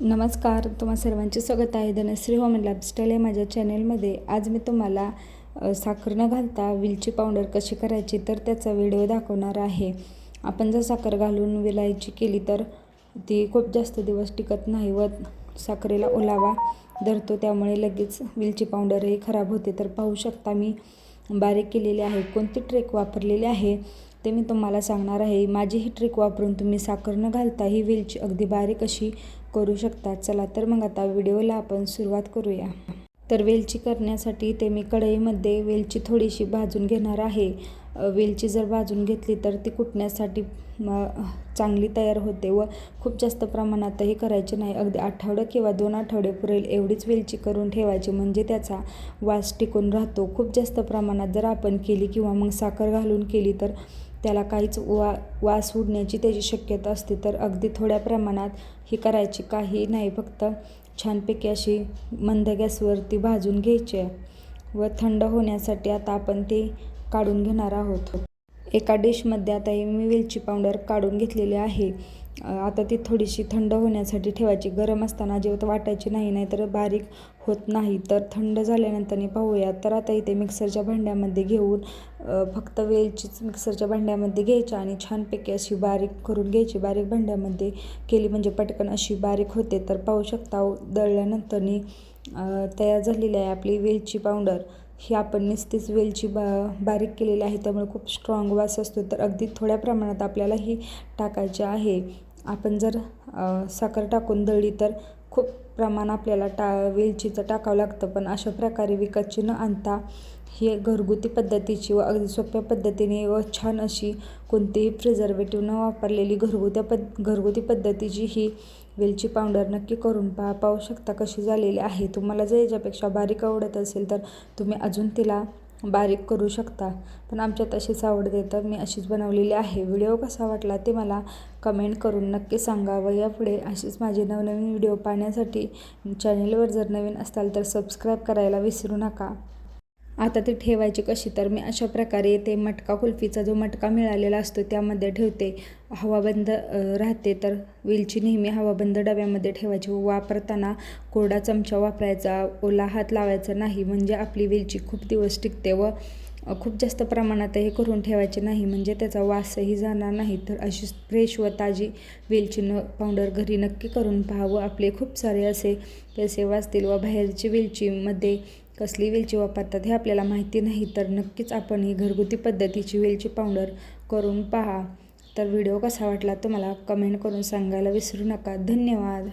नमस्कार तुम्हा सर्वांचे स्वागत आहे. धनश्री होम लाईफस्टाईल या माझ्या चॅनेलमध्ये. आज मी तुम्हाला साखर न घालता विलची पावडर कशी करायची तर त्याचा व्हिडिओ दाखवणार आहे. आपण जर साखर घालून विलायची केली तर ती खूप जास्त दिवस टिकत नाही व साखरेला ओलावा धरतो. त्यामुळे लगेच विलची पावडरही खराब होते. तर पाहू शकता मी बारीक केलेली आहे. कोणती ट्रेक वापरलेली आहे? ते मी तुम्हाला सांगणार आहे. माझी ही ट्रिक वापरून तुम्ही साखर न घालता ही वेलची अगदी बारीक अशी करू शकता. चला तर मग आता व्हिडिओला आपण सुरुवात करूया. तर वेलची करण्यासाठी ते मी कढईमध्ये वेलची थोडीशी भाजून घेणार आहे. वेलची जर भाजून घेतली तर ती कुटण्यासाठी चांगली तयार होते व खूप जास्त प्रमाणातही करायची नाही. अगदी आठवडं किंवा दोन आठवडे पुरेल एवढीच वेलची करून ठेवायची. म्हणजे त्याचा वास टिकून राहतो. खूप जास्त प्रमाणात जर आपण केली किंवा मग साखर घालून केली तर त्याला काहीच वा वास उडण्याची त्याची शक्यता असते. तर अगदी थोड्या प्रमाणात ही करायची काही नाही फक्त छानपैकी अशी मंद गॅसवरती भाजून घ्यायची आहे व थंड होण्यासाठी आता आपण ते काढून घेणार आहोत. एका डिशमध्ये आता हे मी वेलची पावडर काढून घेतलेली आहे. आता ती थोडीशी थंड होण्यासाठी ठेवायची. गरम असताना अजिबात वाटायची नाही नाहीतर बारीक होत नाही. तर थंड झाल्यानंतर पाहूया. तर आता इथे मिक्सरच्या भांड्यामध्ये घेऊन फक्त वेलचीच मिक्सरच्या भांड्यामध्ये घ्यायच्या आणि छानपैकी अशी बारीक करून घ्यायची. बारीक भांड्यामध्ये केली म्हणजे पटकन अशी बारीक होते. तर पाहू शकता दळल्यानंतरनी तयार झालेली आहे आपली वेलची पावडर. ही आपण नुसतीच वेलची बा बारीक केलेली आहे त्यामुळे खूप स्ट्रॉंग वास असतो. तर अगदी थोड्या प्रमाणात आपल्याला ही टाकायची आहे. आपण जर साखर टाकून दळली तर खूप प्रमाण आपल्याला टा वेलचीचं टाकावं लागतं. पण अशा प्रकारे विकतची न आणता हे घरगुती पद्धतीची व अगदी सोप्या पद्धतीने व छान अशी कोणतीही प्रिझर्वेटिव्ह न वापरलेली घरगुत्या पद घरगुती पद्धतीची ही वेलची पावडर नक्की करून पहा पाहू शकता कशी झालेली आहे. तुम्हाला जर याच्यापेक्षा बारीक आवडत असेल तर तुम्ही अजून तिला बारीक करू शकता. पण आमच्यात अशीच आवडते तर मी अशीच बनवलेली आहे. व्हिडिओ कसा वाटला ते मला कमेंट करून नक्की सांगा व यापुढे अशीच माझे नवनवीन व्हिडिओ पाहण्यासाठी चॅनेलवर जर नवीन असाल तर सबस्क्राईब करायला विसरू नका. आता ते ठेवायची कशी? तर मी अशा प्रकारे ते मटका कुल्फीचा जो मटका मिळालेला असतो त्यामध्ये ठेवते. हवाबंद राहते तर वेलची नेहमी हवाबंद डब्यामध्ये ठेवायची. व वापरताना कोरडा चमचा वापरायचा ओला हात लावायचा नाही. म्हणजे आपली वेलची खूप दिवस टिकते व खूप जास्त प्रमाणात हे करून ठेवायचे नाही. म्हणजे त्याचा वासही जाणार नाही. तर अशी फ्रेश व ताजी वेलची न पावडर घरी नक्की करून पहा व आपले खूप सारे असे पैसे वाचतील व बाहेरची वेलचीमध्ये कसली वेलची वापरतात हे आपल्याला माहिती नाही तर नक्कीच आपण ही घरगुती पद्धतीची वेलची पावडर करून पहा. तर व्हिडिओ कसा वाटला तो मला कमेंट करून सांगायला विसरू नका. धन्यवाद.